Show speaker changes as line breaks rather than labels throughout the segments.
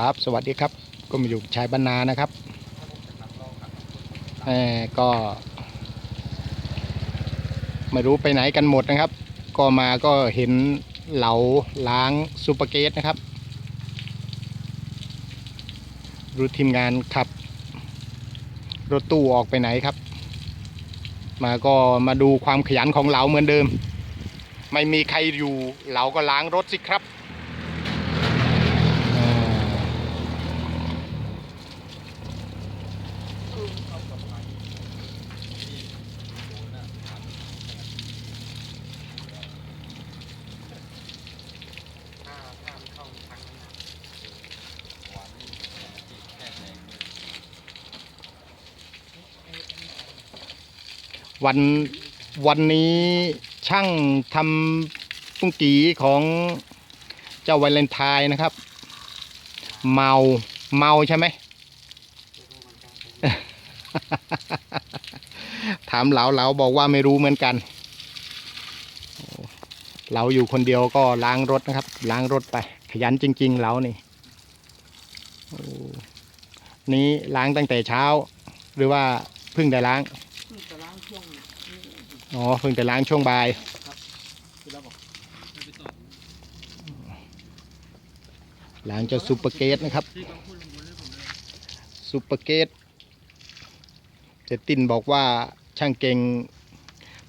ครับสวัสดีครับก็มาอยู่ชายบรรณานะครับแหมก็ไม่รู้ไปไหนกันหมดนะครับ ก็มาก็เห็นเหลาล้างซูเปอร์เกตนะครับ รู้ทีมงานขับ รถตู้ออกไปไหนครับ มาก็มาดูความขยันของเหลาเหมือนเดิม ไม่มีใครอยู่เหลาก็ล้างรถสิครับ วันวันนี้ช่างทำปุ้งกีของเจ้าวาเลนไทน์นะครับ เมาเมาใช่ไหมถามเหลาเหลาบอกว่าไม่รู้เหมือนกันโอ้เราอยู่คนเดียวก็ล้างรถนะครับ ล้างรถไป ขยันจริง ๆเรานี่นี้ล้างตั้งแต่เช้า หรือว่าเพิ่งได้ล้าง
เพิ่งจะล้างช่วงนี้
อ๋อเพิ่งแต่ล้างช่วงบ่ายล้างเจ้าซูเปอร์เกตนะครับซูเปอร์เกตเจตินบอกว่าช่างเก่ง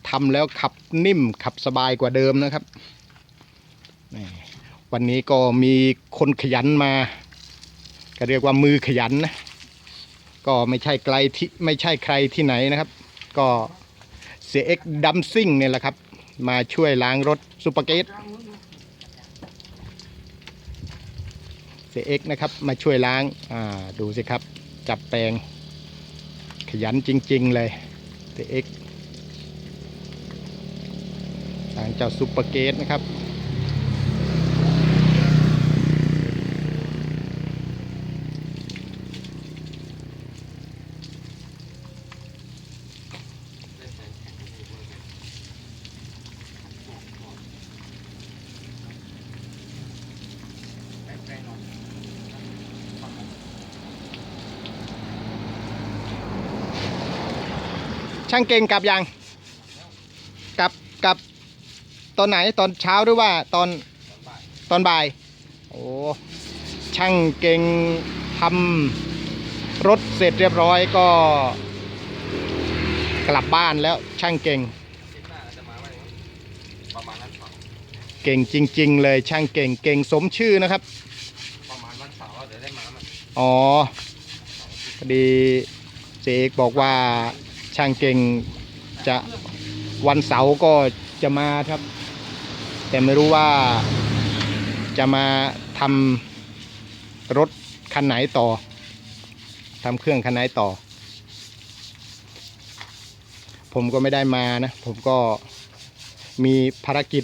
ทำแล้วขับนิ่มขับสบายกว่าเดิมนะครับ วันนี้ก็มีคนขยันมา ก็เรียกว่ามือขยันนะ ก็ไม่ใช่ไกลที่ไม่ใช่ใครที่ไหนนะครับ ก็ เสียเอ็กดัมซิ่งเนี่ยแหละครับ มาช่วยล้างรถซูเปอร์เกตเสียเอ็กนะครับ มาช่วยล้างอ่าดูสิครับ จับแปลง ขยันจริง ๆ เลยเสียเอ็กล้างเจ้าซุปเปอร์เกตนะครับ
แปลงๆหน่อย
ช่างเก่งกลับยังกลับกลับตอนไหนตอนเช้าหรือว่าตอนตอนบ่าย โอ้ช่างเก่งทำรถเสร็จเรียบร้อยก็ กลับบ้านแล้วช่างเก่ง
คิดว่าจะมาว่าประมาณวันเสาร์
เก่งจริง ๆ เลยช่างเก่งเก่งสมชื่อนะครับ
ประมาณวันเสาร์เดี๋ยวได้มามัน
อ๋อพอดีเจเอกบอกว่า ช่างเก่งจะวันเสาร์ก็จะมาครับ แต่ไม่รู้ว่าจะมาทำรถคันไหนต่อทำเครื่องคันไหนต่อ ผมก็ไม่ได้มานะ ผมก็มีภารกิจ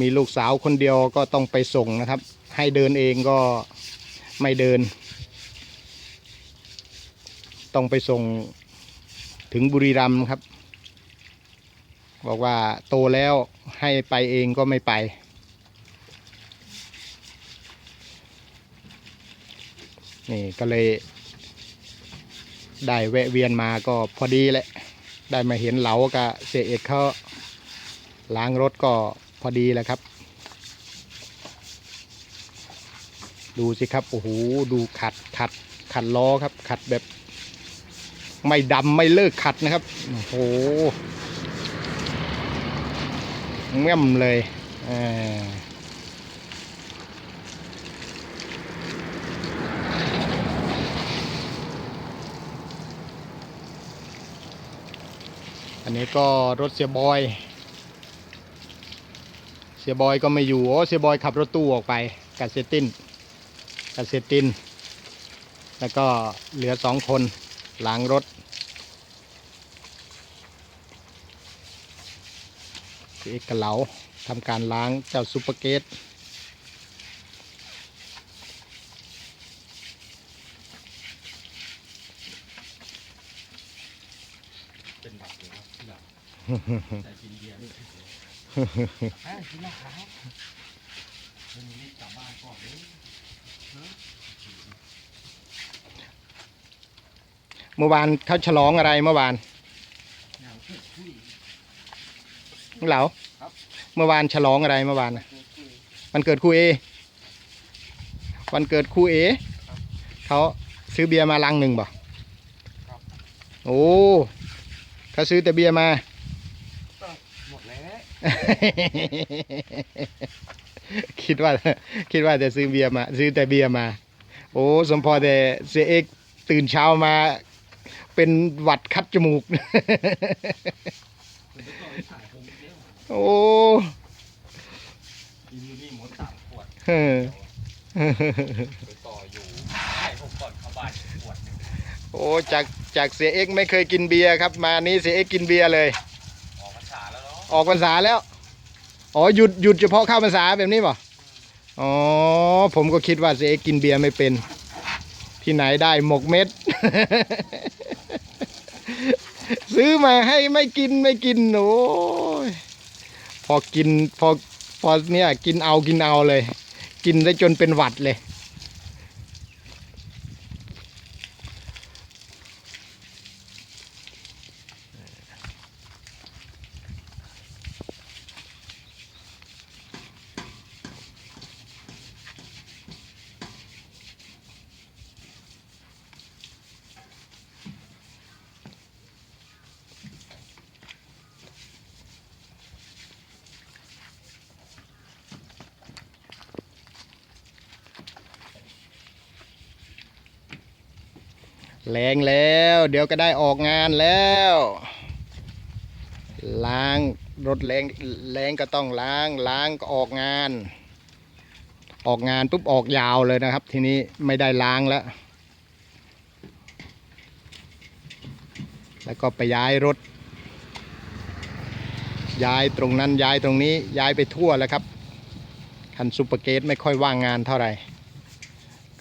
มีลูกสาวคนเดียวก็ต้องไปส่งนะครับ ให้เดินเองก็ไม่เดิน ต้องไปส่งถึงบุรีรัมย์ครับ บอกว่าโตแล้วให้ไปเองก็ไม่ไป นี่ก็เลย ได้แวะเวียนมาก็พอดีแหละ ได้มาเห็นเหลากับเสียเอกเขาล้างรถก็พอดีแหละครับ ดูสิครับ โอ้โห ดูขัดขัดขัดล้อครับ ขัดแบบ ไม่ดำไม่เลิกขัดนะครับโอ้โหเง่ยมเลยอ่าอันนี้ก็รถเสียบอย เสียบอยก็ไม่อยู่ โอ้ เสียบอยขับรถตู้ออกไปกับเซตินกับเซติน แล้วก็เหลือสองคน ล้างรถพี่เอกกับเหลาทำการล้างเจ้าซูเปอร์เกต
เป็นบัตรอยู่ครับที่หลังแต่กินเบียร์อ่ากินเหล้าขาวเรื่องนี้กลับบ้านก่อนเลย
มื่อวานเขาฉลองอะไรเมื่อวาน
งานเกิดคุย
เหลา
ครับ
เมื่อวานฉลองอะไรเมื่อวานน่ะ
เกิดคุย
วันเกิดครูเอ วันเกิดครูเอ
ครับ
เขาซื้อเบียร์มาลังหนึ่งบ่
ครับ
โอ้เขาซื้อแต่เบียร์มา
หมดแล้ว
คิดว่าคิดว่าจะซื้อเบียร์มา ซื้อแต่เบียร์มา โอ้สมพอแต่เสียเอกตื่นเช้ามา เป็นหวัดคัดจมูก โอ้
กินอยู่นี่หมดสามขวด
เออ
ไปต่ออยู่ให้ผมก่อนเข้าบ้านขวดหนึ่ง
โอ้จากจากเสียเอ็กไม่เคยกินเบียร์ครับ มานี้เสียเอ็กกินเบียร์เลย
ออกพรรษาแล้วเนาะ
ออกพรรษาแล้ว อ๋อหยุดหยุดเฉพาะเข้าพรรษาแบบนี้ป่ะอ๋อ ผมก็คิดว่าเสียเอ็กกินเบียร์ไม่เป็น ที่ไหนได้หมกเม็ด ซื้อมาให้ไม่กินไม่กินโอ้ยพอกินพอพอเนี่ยกินเอากินเอาเลย กินได้จนเป็นหวัดเลย แรงแล้ว เดี๋ยวก็ได้ออกงานแล้ว ล้างรถแรงแรงก็ต้องล้างล้างก็ออกงาน ออกงานปุ๊บออกยาวเลยนะครับ ทีนี้ไม่ได้ล้างแล้ว แล้วก็ไปย้ายรถ ย้ายตรงนั้นย้ายตรงนี้ย้ายไปทั่วแล้วครับคันซูเปอร์เกตไม่ค่อยว่างงานเท่าไหร่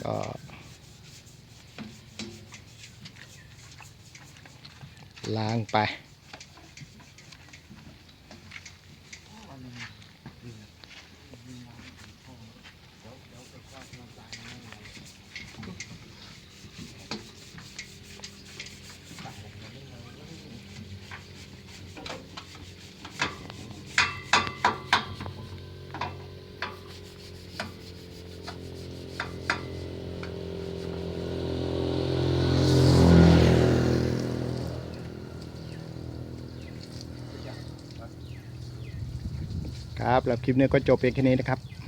ก็ ล้างไป แล้วคลิปนี้ก็จบเพียงแค่นี้นะครับ